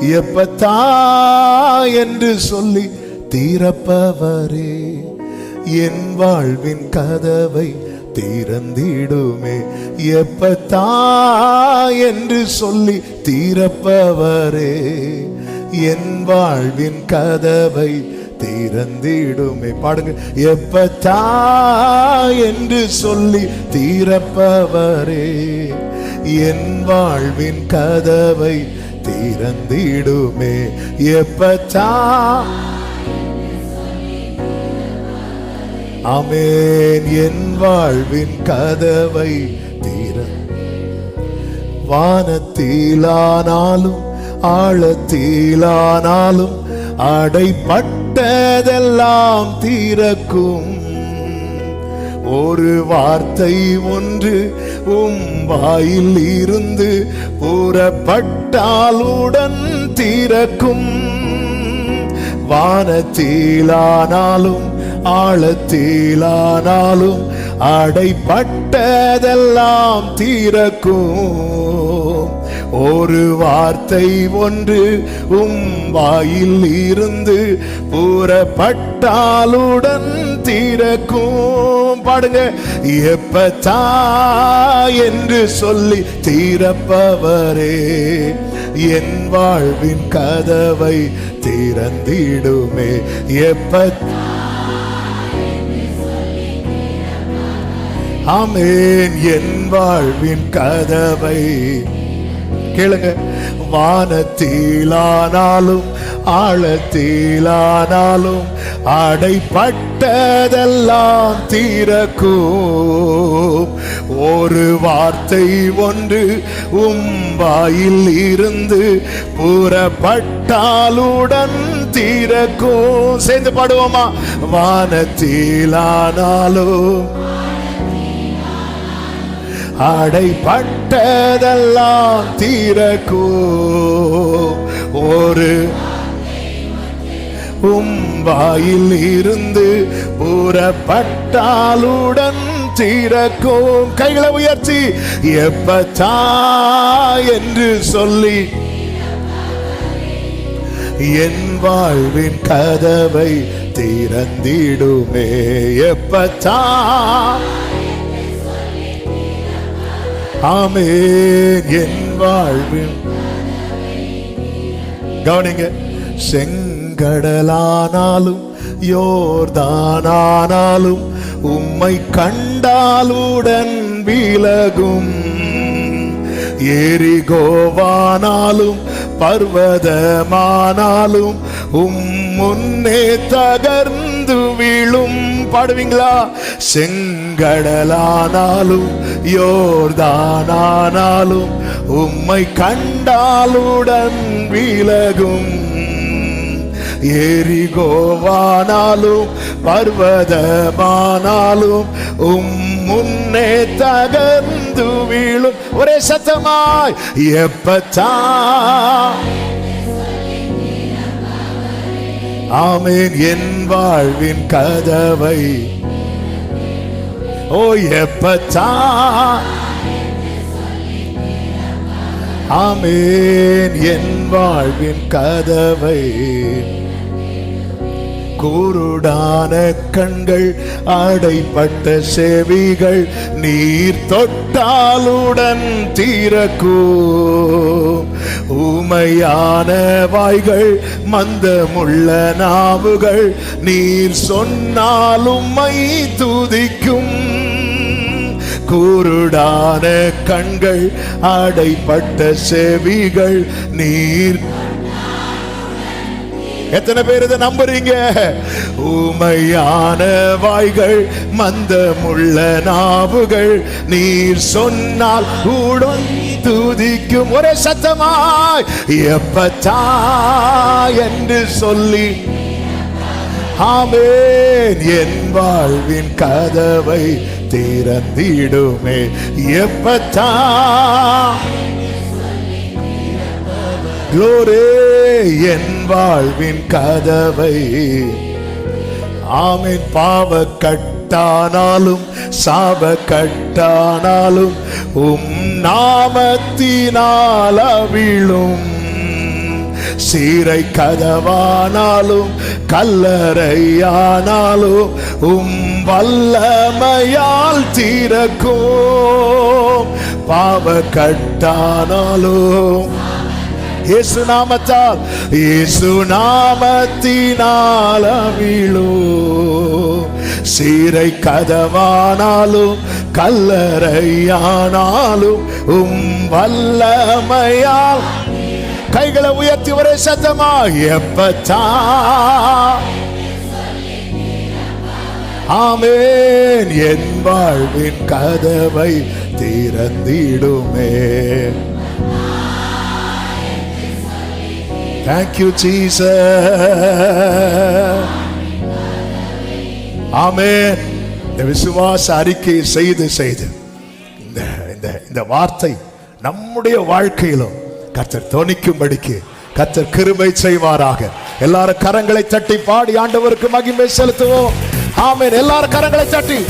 எப்பத்தா என்று சொல்லி தீரப்பவரே என் வாழ்வின் கதவை திறந்திடுமே. எப்பத்தா என்று சொல்லி தீரப்பவரே என் வாழ்வின் கதவை திறந்திடுமே. பாடுங்க எப்பத்தா என்று சொல்லி தீரப்பவரே என் வாழ்வின் கதவை திறந்திடுமே. எப்பச்சா? அமேன். என் வாழ்வின் கதவை தீர வானத்திலானாலும் ஆழத்திலானாலும் அடைப்பட்டதெல்லாம் தீரக்கும் ஒரு வார்த்தை ஒன்று உம் வாயில் இருந்து புறப்பட்டாலுடன் தீரக்கும் வானத்திலானாலும் ஆழத்திலானாலும் அடைப்பட்டதெல்லாம் தீரக்கும் ஒரு வார்த்தை ஒன்று உம் வாயில் இருந்து புறப்பட்டாலுடன் தீரக்கும். பாடுங்க. எப்பத்தா என்று சொல்லி தீரப்பவரே என் வாழ்வின் கதவை திறந்திடுமே. எப்ப ஆமேன். என் வாழ்வின் கதவை கேளுங்க. வானத்திலானாலும் ஆழத்திலானாலும் அடைப்பட்டதெல்லாம் தீரக்கும். ஒரு வார்த்தை ஒன்று உம்பாயில் இருந்து புறப்பட்டாலுடன் தீரக்கும். சேர்ந்து பாடுவோமா? வானத்திலானாலும் அடைப்பட்டதெல்லாம் தீரக்கும். ஒரு உம் வாயில் இருந்து புறப்பட்டாலுடன் திறக்கும் கைகளை உயர்த்தி எப்பச்சா என்று சொல்லி என் வாழ்வின் கதவை திறந்திடுமே எப்பச்சா ஆமென் என் வாழ்வின் கவனிங்க செங் கடலானாலும் யோர்தானானாலும் உம்மை கண்டாலுடன் விலகும். எரிகோவானாலும் பர்வதமானாலும் உம் முன்னே தகர்ந்து விழும். பாடுவீங்களா? செங்கடலானாலும் யோர்தானானாலும் உம்மை கண்டாலுடன் விலகும். எரிகோவானாலும் பர்வதமானாலும் உம் முன்னே தகர்ந்து வீழும். ஒரே சத்தமாய் எப்பத்தா? ஆமேன் என் வாழ்வின் கதவை. ஓ எப்பத்தா? ஆமேன் என் வாழ்வின் கதவை. குருடான கண்கள் அடைப்பட்ட செவிகள் நீர் தொட்டாலுடன் தீரக்கூ. ஊமையான வாய்கள் மந்தமுள்ள நாவுகள் நீர் சொன்னாலும் மை துதிக்கும். கூருடான கண்கள் அடைப்பட்ட செவிகள் நீர் எத்தனை பேர் இதை நம்புறீங்க? ஊமையான வாய்கள் மந்தமுள்ள நாவுகள் நீர் சொன்னால் உடன் துதிக்கும். ஒரே சத்தமாய் எப்பத்தா என்று சொல்லி. ஆமேன். என் வாழ்வின் கதவை திறந்திடுமே. எப்பத்தா குளோரே என் வாழ்வின் கதவை. ஆமின் பாவ கட்டானாலும் சாப கட்டானாலும் உம் நாமத்தினால் அவிழும். சீரை கதவானாலும் கல்லறையானாலும் உம் வல்லமையால் தீரக்கும். பாவ கட்டானாலும் இயேசு நாமத்தால் இயேசு நாமத்தினால் அவிழோ சீரை கதவானாலும் கல்லறையானாலும் உம் வல்லமையால். கைகளை உயர்த்தி ஒரே சத்தமா எப்பத்தா ஆமேன். என் வாழ்வின் கதவை திறந்திடுமே. Thank you, Jesus. ஆமே இந்த விசுவாச அறிக்கை செய்து செய்து. இந்த இந்த இந்த வார்த்தை நம்முடைய வாழ்க்கையிலும் கத்தர் துணிக்கும்படிக்கு கத்தர் கிருமை செய்வாராக. எல்லாரும் கரங்களை தட்டி பாடி ஆண்டவருக்கு மகிமை செலுத்துவோம். ஆமேன். எல்லாரும் கரங்களை தட்டி.